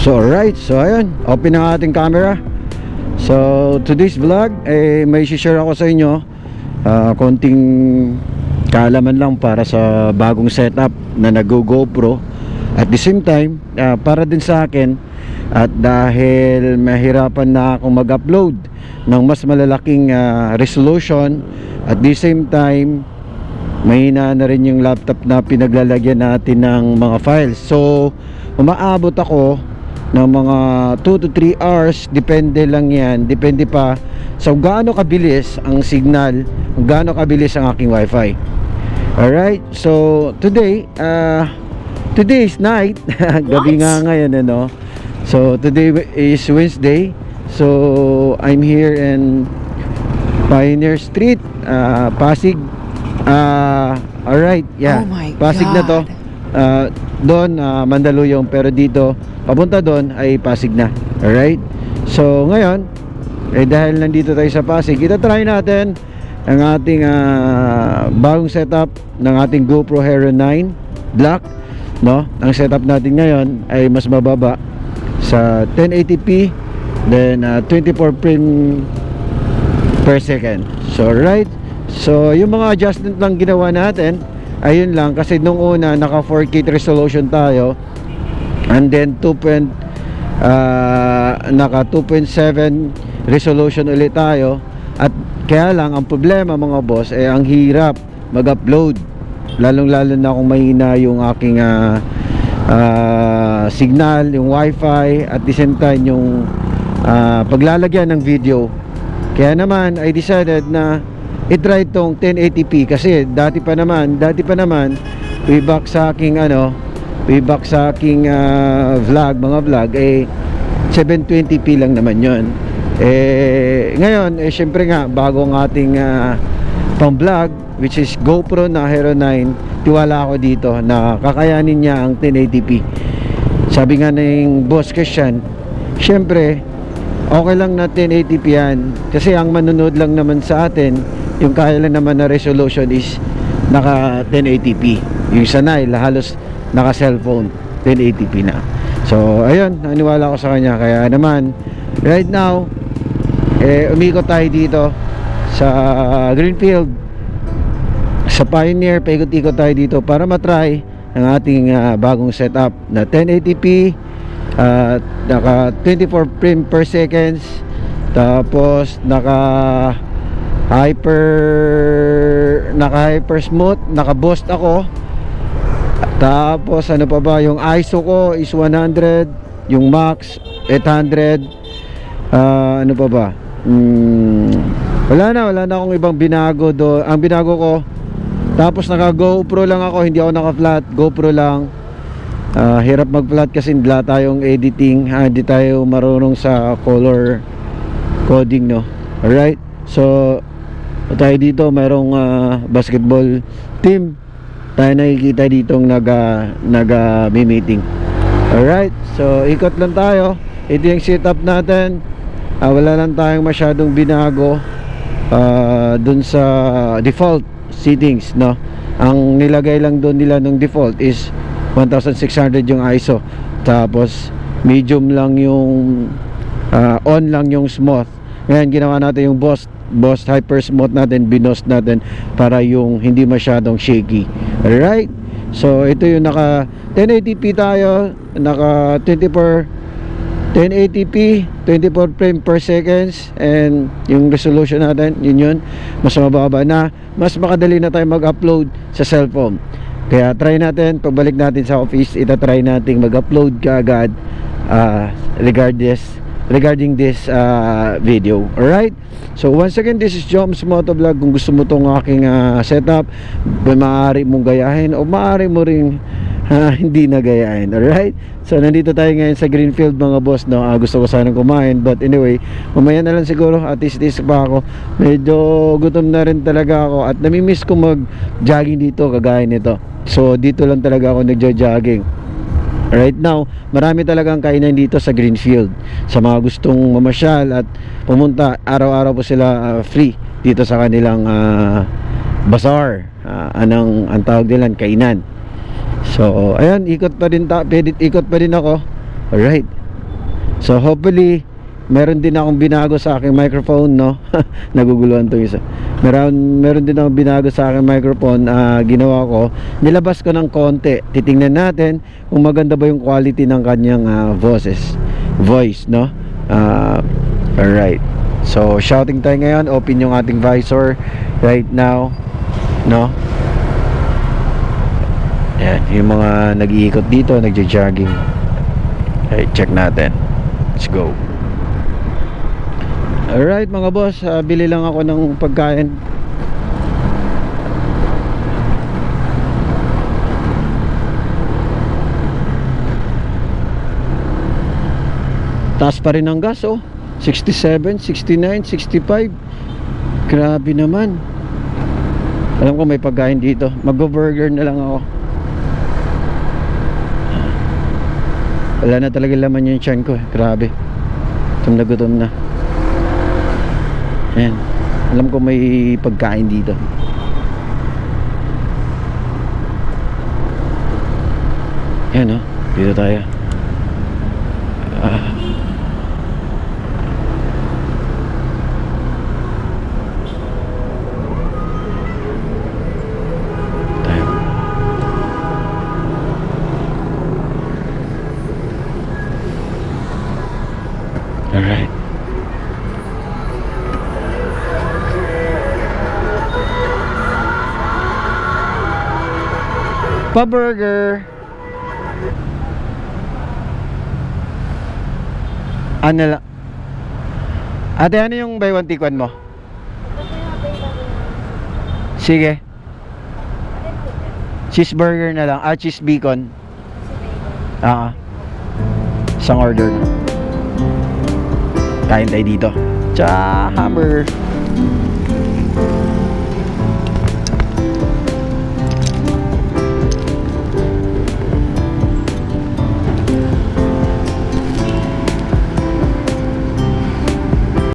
So alright, so ayun, open ang ating camera. So today's vlog, eh, may share ako sa inyo ah, konting kaalaman lang para sa bagong setup na nag-go GoPro. At the same time, ah, para din sa akin at dahil mahirapan na akong mag-upload ng mas malalaking ah, resolution at the same time mahina na rin yung laptop na pinaglalagyan natin ng mga files. So, umaabot ako ng mga 2 to 3 hours depende lang yan. Depende pa sa gaano kabilis ang signal gaano kabilis ang aking wifi. Alright so today uh, today is night. Gabi nga ngayon ano? So today is Wednesday. So I'm here in Pioneer Street uh, Pasig. Uh, alright yeah. Oh Pasig na to. God. Uh, doon uh, Mandaluyong pero dito papunta doon ay Pasig na. Alright? So ngayon eh dahil nandito tayo sa Pasig ito try natin ang ating ah, bagong setup ng ating GoPro Hero 9 Black no? Ang setup natin ngayon ay mas mababa sa 1080p then ah, 24 frame per second. So right so yung mga adjustment lang ginawa natin ayun lang kasi nung una naka 4K resolution tayo and then 2. point, ah, naka 2.7 resolution ulit tayo at kaya lang ang problema mga boss eh ang hirap mag-upload lalong lalo na kung mahina yung aking ah, ah, signal yung wifi at the same time yung ah, paglalagyan ng video kaya naman I decided na i-try tong 1080p kasi dati pa naman dati pa naman way back sa aking ano way back sa aking ah, vlog mga vlog eh 720p lang naman yon eh ngayon eh syempre nga bago ang ating ah, pang vlog which is GoPro na Hero 9 tiwala ako dito na kakayanin niya ang 1080p sabi nga ng boss Christian syempre okay lang na 1080p yan kasi ang manonood lang naman sa atin yung kaya lang naman na resolution is naka 1080p yung sanay halos naka cellphone 1080p na. So ayun naniwala ko sa kanya. Kaya naman right now eh umikot tayo dito sa Greenfield. Sa Pioneer paikot-ikot tayo dito para matry ang ating ah, bagong setup na 1080p at naka 24 frame per seconds. Tapos naka hyper naka hyper smooth naka boost ako. Tapos ano pa ba yung ISO ko is 100 yung max 800 Ah, ano pa ba? Hmm, wala na wala na akong ibang binago do ang binago ko. Tapos naka GoPro lang ako hindi ako naka flat GoPro lang. Ah, hirap mag flat kasi wala tayong editing ah, hindi tayo marunong sa color coding no? Alright? So tayo dito mayroong ah, basketball team. Tayo nakikita ditong naga naga meeting alright so ikot lang tayo. Ito yung setup natin. Ah, wala lang tayong masyadong binago ah, dun sa default settings no? Ang nilagay lang doon nila ng default is 1600 yung ISO tapos medium lang yung ah, on lang yung smooth ngayon ginawa natin yung boss boss hyper smooth natin binost natin para yung hindi masyadong shaky. Alright? So ito yung naka 1080p tayo naka 24 1080p 24 frame per seconds and yung resolution natin yun yun. Mas mababa na mas makadali na tayo mag-upload sa cellphone. Kaya try natin pagbalik natin sa office itatry natin mag-upload kaagad uh, regardless regarding this uh, video. Alright? So once again this is Joms Motovlog kung gusto mo tong aking uh, setup maaari mong gayahin o maaari mo ring ah, hindi na gayahin. Alright? So nandito tayo ngayon sa Greenfield mga boss no? Ah, gusto ko sanang kumain. But anyway mamaya na lang siguro. At least pa ako. Medyo gutom na rin talaga ako. At namimiss ko mag jogging dito kagaya nito. So dito lang talaga ako nagjo-jogging Right now, marami talagang kainan dito sa Greenfield. Sa mga gustong mamasyal at pumunta, araw-araw po sila ah, free dito sa kanilang ah, bazaar. Ah, anong ang tawag nila, kainan. So, ayan, ikot pa din ta, pwede ikot pa din ako. Alright. So hopefully meron din akong binago sa aking microphone no? Naguguluhan to isa. Meron meron din akong binago sa aking microphone ah, ginawa ko. Nilabas ko ng konti. Titingnan natin kung maganda ba yung quality ng kanyang ah, voices. Voice no? Ah, alright. So shouting tayo ngayon. Open yung ating visor right now no? Yan yung mga nag-iikot dito nagja-jogging. Okay, check natin. Let's go Alright mga boss, ah, bili lang ako ng pagkain. Taas pa rin ang gas oh. 67, 69, 65. Grabe naman. Alam ko may pagkain dito. Mag-burger na lang ako. Wala na talaga laman yung tiyan ko eh. Grabe. Gutom na na. Ayan. Alam ko may pagkain dito. Ayan oh. Dito tayo. Pa-burger. Ano lang? Ate, ano yung buy one take one mo? Sige. Cheeseburger na lang. Ah, cheese bacon. Ah. Isang order. Kain tayo dito. Tsaka hamburger.